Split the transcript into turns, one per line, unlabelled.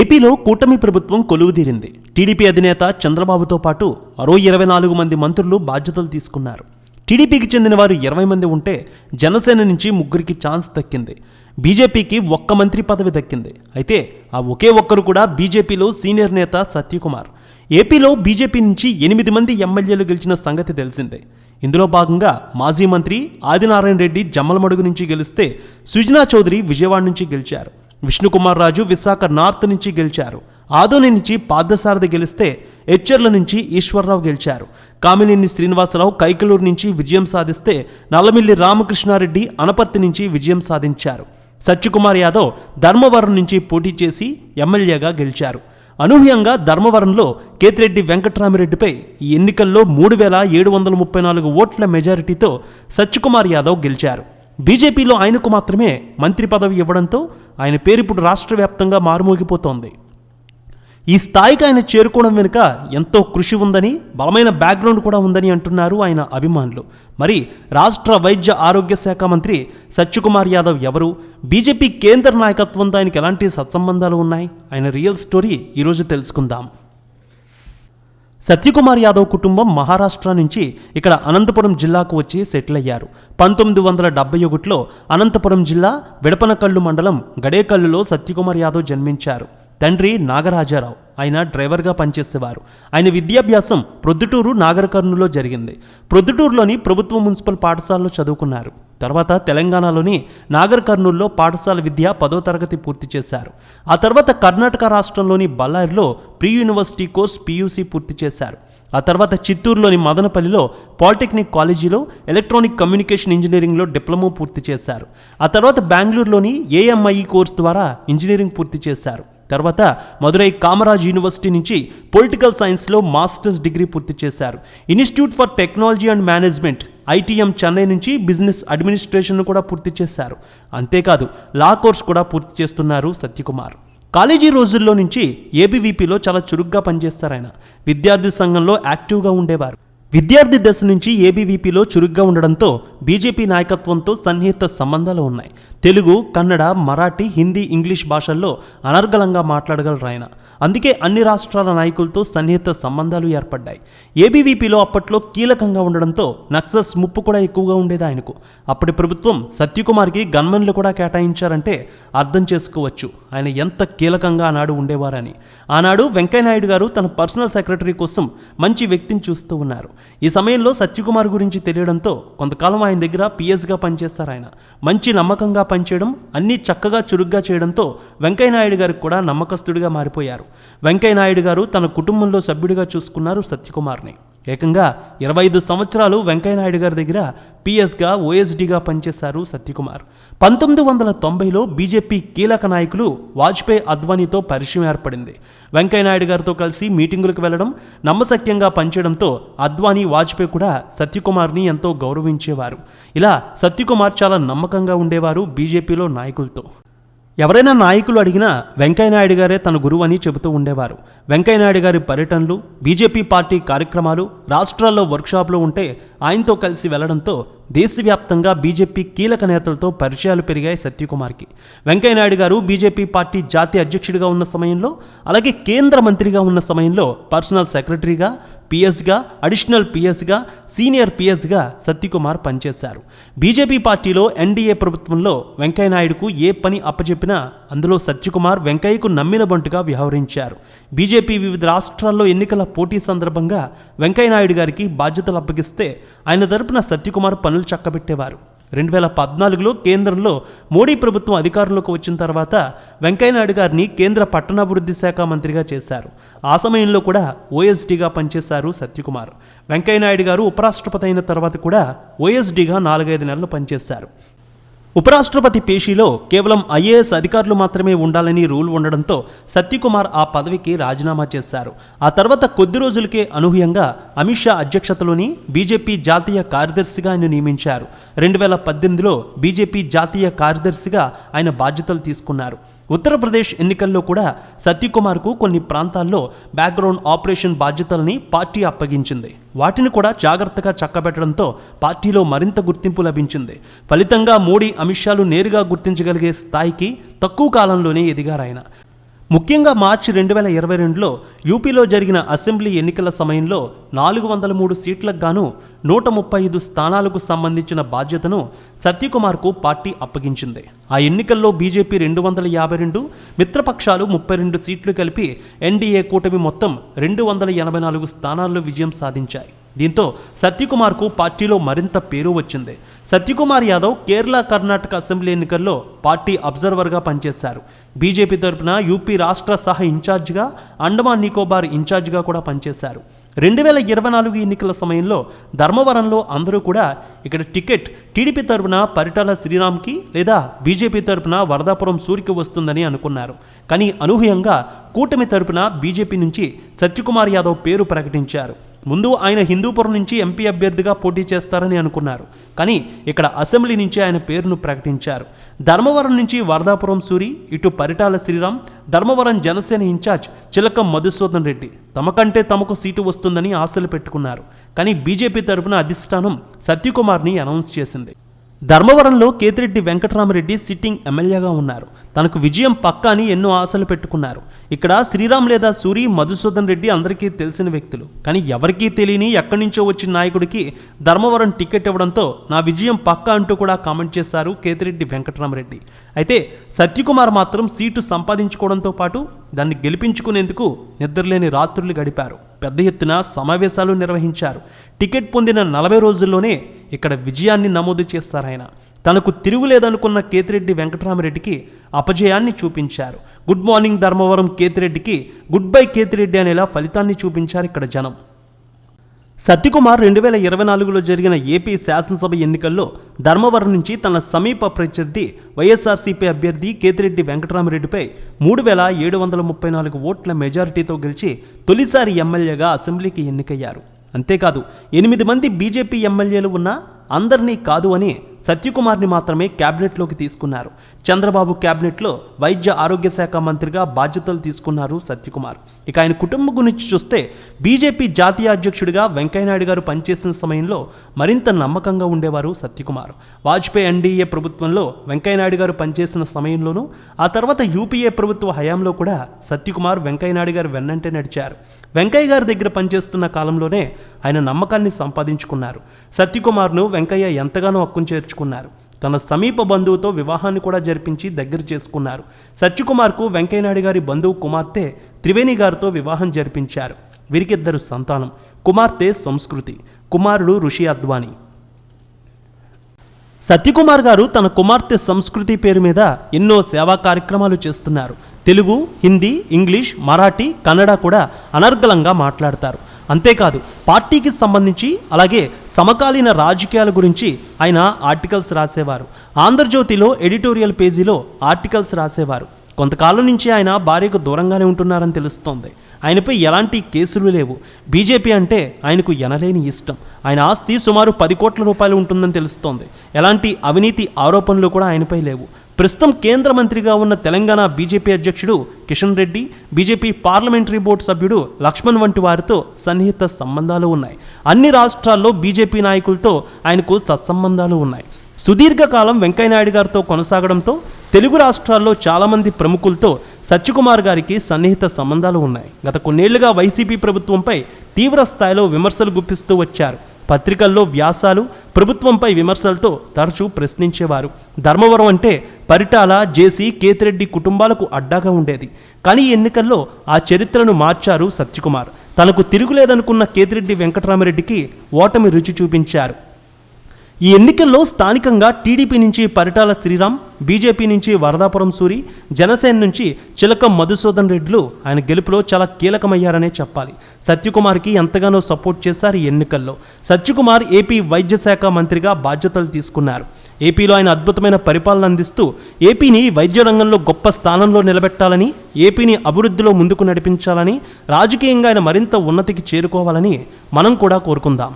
ఏపీలో కూటమి ప్రభుత్వం కొలువుదీరింది. టీడీపీ అధినేత చంద్రబాబుతో పాటు మరో ఇరవై నాలుగు మంది మంత్రులు బాధ్యతలు తీసుకున్నారు. టీడీపీకి చెందిన వారు ఇరవై మంది ఉంటే జనసేన నుంచి ముగ్గురికి ఛాన్స్ దక్కింది. బీజేపీకి ఒక్క మంత్రి పదవి దక్కింది. అయితే ఆ ఒకే ఒక్కరు కూడా బీజేపీలో సీనియర్ నేత సత్యకుమార్. ఏపీలో బీజేపీ నుంచి ఎనిమిది మంది ఎమ్మెల్యేలు గెలిచిన సంగతి తెలిసిందే. ఇందులో భాగంగా మాజీ మంత్రి ఆదినారాయణ రెడ్డి జమ్మలమడుగు నుంచి గెలిస్తే సుజనా చౌదరి విజయవాడ నుంచి గెలిచారు. విష్ణుకుమార్ రాజు విశాఖ నార్త్ నుంచి గెలిచారు. ఆదోని నుంచి పార్థసారథి గెలిస్తే ఎచ్చర్ల నుంచి ఈశ్వరరావు గెలిచారు. కామినేని శ్రీనివాసరావు కైకలూరు నుంచి విజయం సాధిస్తే నల్లమిల్లి రామకృష్ణారెడ్డి అనపర్తి నుంచి విజయం సాధించారు. సత్యకుమార్ యాదవ్ ధర్మవరం నుంచి పోటీ చేసి ఎమ్మెల్యేగా గెలిచారు. అనూహ్యంగా ధర్మవరంలో కేతిరెడ్డి వెంకట్రామిరెడ్డిపై ఈ ఎన్నికల్లో మూడు వేల ఏడు వందల ముప్పై నాలుగు ఓట్ల మెజారిటీతో సత్యకుమార్ యాదవ్ గెలిచారు. బీజేపీలో ఆయనకు మాత్రమే మంత్రి పదవి ఇవ్వడంతో ఆయన పేరు ఇప్పుడు రాష్ట్ర వ్యాప్తంగా మారుమోగిపోతోంది. ఈ స్థాయికి ఆయన చేరుకోవడం వెనుక ఎంతో కృషి ఉందని బలమైన బ్యాక్గ్రౌండ్ కూడా ఉందని అంటున్నారు ఆయన అభిమానులు. మరి రాష్ట్ర వైద్య ఆరోగ్య శాఖ మంత్రి సత్యకుమార్ యాదవ్ ఎవరు? బీజేపీ కేంద్ర నాయకత్వంతో ఆయనకి ఎలాంటి సత్సంబంధాలు ఉన్నాయి? ఆయన రియల్ స్టోరీ ఈరోజు తెలుసుకుందాం. సత్యకుమార్ యాదవ్ కుటుంబం మహారాష్ట్ర నుంచి ఇక్కడ అనంతపురం జిల్లాకు వచ్చి సెటిల్ అయ్యారు పంతొమ్మిది వందల డెబ్బై ఒకటిలో అనంతపురం జిల్లా విడపనకల్లు మండలం గడేకల్లులో సత్యకుమార్ యాదవ్ జన్మించారు. తండ్రి నాగరాజారావు ఆయన డ్రైవర్గా పనిచేసేవారు. ఆయన విద్యాభ్యాసం ప్రొద్దుటూరు నాగరకర్ణులో జరిగింది. ప్రొద్దుటూరులోని ప్రభుత్వ మున్సిపల్ పాఠశాలలో చదువుకున్నారు. తర్వాత తెలంగాణలోని నాగర్ కర్నూల్లో పాఠశాల విద్య పదో తరగతి పూర్తి చేశారు. ఆ తర్వాత కర్ణాటక రాష్ట్రంలోని బళ్ళారిలో ప్రీ యూనివర్సిటీ కోర్స్ పీయూసీ పూర్తి చేశారు. ఆ తర్వాత చిత్తూరులోని మదనపల్లిలో పాలిటెక్నిక్ కాలేజీలో ఎలక్ట్రానిక్ కమ్యూనికేషన్ ఇంజనీరింగ్లో డిప్లొమా పూర్తి చేశారు. ఆ తర్వాత బెంగళూరులోని ఏఎంఐఈ కోర్స్ ద్వారా ఇంజనీరింగ్ పూర్తి చేశారు. తర్వాత మదురై కామరాజ్ యూనివర్సిటీ నుంచి పొలిటికల్ సైన్స్లో మాస్టర్స్ డిగ్రీ పూర్తి చేశారు. Institute for technology and management ITM Chennai నుంచి బిజినెస్ అడ్మినిస్ట్రేషన్ను కూడా పూర్తి చేశారు. అంతేకాదు లా కోర్స్ కూడా పూర్తి చేస్తున్నారు సత్యకుమార్. కాలేజీ రోజుల్లో నుంచి ఏబీవీపీలో చాలా చురుగ్గా పనిచేస్తారు ఆయన. విద్యార్థి సంఘంలో యాక్టివ్గా ఉండేవారు. విద్యార్థి దశ నుంచి ఏబీవీపీలో చురుగ్గా ఉండడంతో బీజేపీ నాయకత్వంతో సన్నిహిత సంబంధాలు ఉన్నాయి. తెలుగు కన్నడ మరాఠీ హిందీ ఇంగ్లీష్ భాషల్లో అనర్గళంగా మాట్లాడగలరు ఆయన. అందుకే అన్ని రాష్ట్రాల నాయకులతో సన్నిహిత సంబంధాలు ఏర్పడ్డాయి. ఏబీవీపీలో అప్పట్లో కీలకంగా ఉండడంతో నక్సల్స్ ముప్పు కూడా ఎక్కువగా ఉండేది ఆయనకు. అప్పటి ప్రభుత్వం సత్యకుమార్కి గన్మెన్లు కూడా కేటాయించారంటే అర్థం చేసుకోవచ్చు. ఆయన ఎంత కీలకంగా ఆనాడు ఉండేవారని. ఆనాడు వెంకయ్యనాయుడు గారు తన పర్సనల్ సెక్రటరీ కోసం మంచి వ్యక్తిని చూస్తూ ఉన్నారు. ఈ సమయంలో సత్యకుమార్ గురించి తెలియడంతో కొంతకాలం ఆయన దగ్గర పిఎస్గా పనిచేస్తారు ఆయన. మంచి నమ్మకంగా పనిచేయడం అన్నీ చక్కగా చురుగ్గా చేయడంతో వెంకయ్యనాయుడు గారికి కూడా నమ్మకస్తుడిగా మారిపోయారు. వెంకయ్యనాయుడు గారు తన కుటుంబంలో సభ్యుడిగా చూసుకున్నారు సత్యకుమార్ని. ఏకంగా ఇరవై ఐదు సంవత్సరాలు వెంకయ్యనాయుడు గారి దగ్గర పిఎస్గా ఓఎస్డీగా పనిచేశారు సత్యకుమార్. పంతొమ్మిది వందల తొంభైలో బీజేపీ కీలక నాయకులు వాజ్పేయి అద్వానీతో పరిచయం ఏర్పడింది. వెంకయ్యనాయుడు గారితో కలిసి మీటింగులకు వెళ్ళడం నమ్మశక్యంగా పనిచేయడంతో అద్వానీ వాజ్పేయి కూడా సత్యకుమార్ని ఎంతో గౌరవించేవారు. ఇలా సత్యకుమార్ చాలా నమ్మకంగా ఉండేవారు బీజేపీలో నాయకులతో. ఎవరైనా నాయకులు అడిగినా వెంకయ్యనాయుడు గారే తన గురువు అని చెబుతూ ఉండేవారు. వెంకయ్యనాయుడు గారి పర్యటనలు బీజేపీ పార్టీ కార్యక్రమాలు రాష్ట్రాల్లో వర్క్షాప్లు ఉంటే ఆయనతో కలిసి వెళ్ళడంతో దేశవ్యాప్తంగా బీజేపీ కీలక నేతలతో పరిచయాలు పెరిగాయి సత్యకుమార్కి. వెంకయ్యనాయుడు గారు బీజేపీ పార్టీ జాతీయ అధ్యక్షుడిగా ఉన్న సమయంలో అలాగే కేంద్ర మంత్రిగా ఉన్న సమయంలో పర్సనల్ సెక్రటరీగా పిఎస్గా అడిషనల్ పిఎస్గా సీనియర్ పిఎస్గా సత్యకుమార్ పనిచేశారు. బీజేపీ పార్టీలో ఎన్డీఏ ప్రభుత్వంలో వెంకయ్యనాయుడుకు ఏ పని అప్పచెప్పినా అందులో సత్యకుమార్ వెంకయ్యకు నమ్మిన బంటుగా వ్యవహరించారు. బీజేపీ వివిధ రాష్ట్రాల్లో ఎన్నికల పోటీ సందర్భంగా వెంకయ్యనాయుడు గారికి బాధ్యతలు అప్పగిస్తే ఆయన తరపున సత్యకుమార్ పనులు చక్కబెట్టేవారు. రెండు వేల పద్నాలుగులో కేంద్రంలో మోడీ ప్రభుత్వం అధికారంలోకి వచ్చిన తర్వాత వెంకయ్యనాయుడు గారిని కేంద్ర పట్టణాభివృద్ధి శాఖ మంత్రిగా చేశారు. ఆ సమయంలో కూడా ఓఎస్డీగా పనిచేశారు సత్యకుమార్. వెంకయ్యనాయుడు గారు ఉపరాష్ట్రపతి అయిన తర్వాత కూడా ఓఎస్డీగా నాలుగైదు నెలలు పనిచేశారు. ఉపరాష్ట్రపతి పేషీలో కేవలం ఐఏఎస్ అధికారులు మాత్రమే ఉండాలని రూల్ ఉండడంతో సత్యకుమార్ ఆ పదవికి రాజీనామా చేశారు. ఆ తర్వాత కొద్ది రోజులకే అనూహ్యంగా అమిత్ షా అధ్యక్షతలోని బీజేపీ జాతీయ కార్యదర్శిగా ఆయన నియమించారు. రెండు వేల పద్దెనిమిదిలో బీజేపీ జాతీయ కార్యదర్శిగా ఆయన బాధ్యతలు తీసుకున్నారు. ఉత్తరప్రదేశ్ ఎన్నికల్లో కూడా సత్యకుమార్కు కొన్ని ప్రాంతాల్లో బ్యాక్గ్రౌండ్ ఆపరేషన్ బాధ్యతలని పార్టీ అప్పగించింది. వాటిని కూడా జాగ్రత్తగా చక్కబెట్టడంతో పార్టీలో మరింత గుర్తింపు లభించింది. ఫలితంగా మోడీ అమిత్ షాలు నేరుగా గుర్తించగలిగే స్థాయికి తక్కువ కాలంలోనే ఎదిగారాయన. ముఖ్యంగా మార్చి రెండు వేల ఇరవై రెండులో యూపీలో జరిగిన అసెంబ్లీ ఎన్నికల సమయంలో నాలుగు వందల మూడు సీట్లకు గాను నూట ముప్పై ఐదు స్థానాలకు సంబంధించిన బాధ్యతను సత్యకుమార్కు పార్టీ అప్పగించింది. ఆ ఎన్నికల్లో బీజేపీ రెండు వందల యాభై రెండు మిత్రపక్షాలు ముప్పై రెండు సీట్లు కలిపి ఎన్డీఏ కూటమి మొత్తం రెండు వందల ఎనభై నాలుగు స్థానాల్లో విజయం సాధించాయి. దీంతో సత్యకుమార్కు పార్టీలో మరింత పేరు వచ్చింది. సత్యకుమార్ యాదవ్ కేరళ కర్ణాటక అసెంబ్లీ ఎన్నికల్లో పార్టీ అబ్జర్వర్గా పనిచేశారు. బీజేపీ తరపున యూపీ రాష్ట్ర సహ ఇన్ఛార్జిగా అండమాన్ నికోబార్ ఇన్ఛార్జిగా కూడా పనిచేశారు. రెండు వేల ఇరవై నాలుగు ఎన్నికల సమయంలో ధర్మవరంలో అందరూ కూడా ఇక్కడ టికెట్ టీడీపీ తరపున పరిటాల శ్రీరామ్కి లేదా బీజేపీ తరపున వరదాపురం సూరికి వస్తుందని అనుకున్నారు. కానీ అనూహ్యంగా కూటమి తరపున బీజేపీ నుంచి సత్యకుమార్ యాదవ్ పేరు ప్రకటించారు. ముందు ఆయన హిందూపురం నుంచి ఎంపీ అభ్యర్థిగా పోటీ చేస్తారని అనుకున్నారు. కానీ ఇక్కడ అసెంబ్లీ నుంచి ఆయన పేరును ప్రకటించారు. ధర్మవరం నుంచి వరదాపురం సూరి ఇటు పరిటాల శ్రీరామ్ ధర్మవరం జనసేన ఇన్ఛార్జ్ చిలకం మధుసూదన్ రెడ్డి తమకంటే తమకు సీటు వస్తుందని ఆశలు పెట్టుకున్నారు. కానీ బీజేపీ తరపున అధిష్టానం సత్యకుమార్ని అనౌన్స్ చేసింది. ధర్మవరంలో కేతిరెడ్డి వెంకటరామరెడ్డి సిట్టింగ్ ఎమ్మెల్యేగా ఉన్నారు. తనకు విజయం పక్కా అని ఎన్నో ఆశలు పెట్టుకున్నారు. ఇక్కడ శ్రీరామ్ లేదా సూరి మధుసూదన్ రెడ్డి అందరికీ తెలిసిన వ్యక్తులు. కానీ ఎవరికీ తెలియని ఎక్కడి నుంచో వచ్చిన నాయకుడికి ధర్మవరం టికెట్ ఇవ్వడంతో నా విజయం పక్కా అంటూ కూడా కామెంట్ చేశారు కేతిరెడ్డి వెంకటరామరెడ్డి. అయితే సత్యకుమార్ మాత్రం సీటు సంపాదించుకోవడంతో పాటు దాన్ని గెలిపించుకునేందుకు నిద్రలేని రాత్రులు గడిపారు. పెద్ద ఎత్తున సమావేశాలు నిర్వహించారు. టికెట్ పొందిన నలభై రోజుల్లోనే ఇక్కడ విజయాన్ని నమోదు చేస్తారు ఆయన. తనకు తిరుగులేదనుకున్న కేతిరెడ్డి వెంకటరామరెడ్డికి అపజయాన్ని చూపించారు. గుడ్ మార్నింగ్ ధర్మవరం కేతిరెడ్డికి గుడ్ బై కేతిరెడ్డి అనేలా ఫలితాన్ని చూపించారు ఇక్కడ జనం. సత్యకుమార్ రెండు వేల ఇరవై నాలుగులో జరిగిన ఏపీ శాసనసభ ఎన్నికల్లో ధర్మవరం నుంచి తన సమీప ప్రత్యర్థి వైఎస్ఆర్సీపీ అభ్యర్థి కేతిరెడ్డి వెంకటరామరెడ్డిపై మూడు వేల ఏడు వందల ముప్పై నాలుగు ఓట్ల మెజారిటీతో గెలిచి తొలిసారి ఎమ్మెల్యేగా అసెంబ్లీకి ఎన్నికయ్యారు. అంతేకాదు ఎనిమిది మంది బీజేపీ ఎమ్మెల్యేలు ఉన్నా అందరినీ కాదు అని సత్యకుమార్ని మాత్రమే క్యాబినెట్లోకి తీసుకున్నారు. చంద్రబాబు క్యాబినెట్లో వైద్య ఆరోగ్య శాఖ మంత్రిగా బాధ్యతలు తీసుకున్నారు సత్యకుమార్. ఇక ఆయన కుటుంబం గురించి చూస్తే బీజేపీ జాతీయ అధ్యక్షుడిగా వెంకయ్యనాయుడు గారు పనిచేసిన సమయంలో మరింత నమ్మకంగా ఉండేవారు సత్యకుమార్. వాజ్పేయి ఎన్డీఏ ప్రభుత్వంలో వెంకయ్యనాయుడు గారు పనిచేసిన సమయంలోనూ ఆ తర్వాత యూపీఏ ప్రభుత్వ హయాంలో కూడా సత్యకుమార్ వెంకయ్యనాయుడు గారు వెన్నంటే నడిచారు. వెంకయ్య గారి దగ్గర పనిచేస్తున్న కాలంలోనే ఆయన నమ్మకాన్ని సంపాదించుకున్నారు. సత్యకుమార్ను వెంకయ్య ఎంతగానో హక్కును తెచ్చుకున్నారు. తన సమీప బంధువుతో వివాహాన్ని కూడా జరిపించి దగ్గర చేసుకున్నారు. సత్యకుమార్కు వెంకయ్యనాయుడు గారి బంధువు కుమార్తె త్రివేణి గారితో వివాహం జరిపించారు. వీరికిద్దరు సంతానం. కుమార్తె సంస్కృతి. కుమారుడు ఋషి అద్వానీ. సత్యకుమార్ గారు తన కుమార్తె సంస్కృతి పేరు మీద ఎన్నో సేవా కార్యక్రమాలు చేస్తున్నారు. తెలుగు హిందీ ఇంగ్లీష్ మరాఠీ కన్నడ కూడా అనర్గళంగా మాట్లాడతారు. అంతేకాదు పార్టీకి సంబంధించి అలాగే సమకాలీన రాజకీయాల గురించి ఆయన ఆర్టికల్స్ రాసేవారు. ఆంధ్రజ్యోతిలో ఎడిటోరియల్ పేజీలో ఆర్టికల్స్ రాసేవారు. కొంతకాలం నుంచి ఆయన భార్యకు దూరంగానే ఉంటున్నారని తెలుస్తోంది. ఆయనపై ఎలాంటి కేసులు లేవు. బీజేపీ అంటే ఆయనకు ఎనలేని ఇష్టం. ఆయన ఆస్తి సుమారు పది కోట్ల రూపాయలు ఉంటుందని తెలుస్తోంది. ఎలాంటి అవినీతి ఆరోపణలు కూడా ఆయనపై లేవు. ప్రస్తుతం కేంద్ర మంత్రిగా ఉన్న తెలంగాణ బీజేపీ అధ్యక్షుడు Kishan Reddy BJP parliamentary board సభ్యుడు లక్ష్మణ్ వంటి వారితో సన్నిహిత సంబంధాలు ఉన్నాయి. అన్ని రాష్ట్రాల్లో బీజేపీ నాయకులతో ఆయనకు సత్సంబంధాలు ఉన్నాయి. సుదీర్ఘకాలం వెంకయ్యనాయుడు గారితో కొనసాగడంతో తెలుగు రాష్ట్రాల్లో చాలామంది ప్రముఖులతో సత్యకుమార్ గారికి సన్నిహిత సంబంధాలు ఉన్నాయి. గత కొన్నేళ్ళుగా వైసీపీ ప్రభుత్వంపై తీవ్ర స్థాయిలో విమర్శలు గుప్పిస్తూ వచ్చారు. పత్రికల్లో వ్యాసాలు ప్రభుత్వంపై విమర్శలతో తరచూ ప్రశ్నించేవారు. ధర్మవరం అంటే పరిటాల జేసీ కేతిరెడ్డి కుటుంబాలకు అడ్డాగా ఉండేది. కానీ ఎన్నికల్లో ఆ చరిత్రను మార్చారు సత్యకుమార్. తనకు తిరుగులేదనుకున్న కేతిరెడ్డి వెంకటరామరెడ్డికి ఓటమి రుచి చూపించారు. ఈ ఎన్నికల్లో స్థానికంగా టీడీపీ నుంచి పరిటాల శ్రీరామ్ బీజేపీ నుంచి వరదాపురం సూరి జనసేన నుంచి చిలకం మధుసూదన్ రెడ్డిలు ఆయన గెలుపులో చాలా కీలకమయ్యారనే చెప్పాలి. సత్యకుమార్కి ఎంతగానో సపోర్ట్ చేశారు ఈ ఎన్నికల్లో. సత్యకుమార్ ఏపీ వైద్య శాఖ మంత్రిగా బాధ్యతలు తీసుకున్నారు. ఏపీలో ఆయన అద్భుతమైన పరిపాలన అందిస్తూ ఏపీని వైద్య రంగంలో గొప్ప స్థానంలో నిలబెట్టాలని ఏపీని అభివృద్ధిలో ముందుకు నడిపించాలని రాజకీయంగా ఆయన మరింత ఉన్నతికి చేరుకోవాలని మనం కూడా కోరుకుందాం.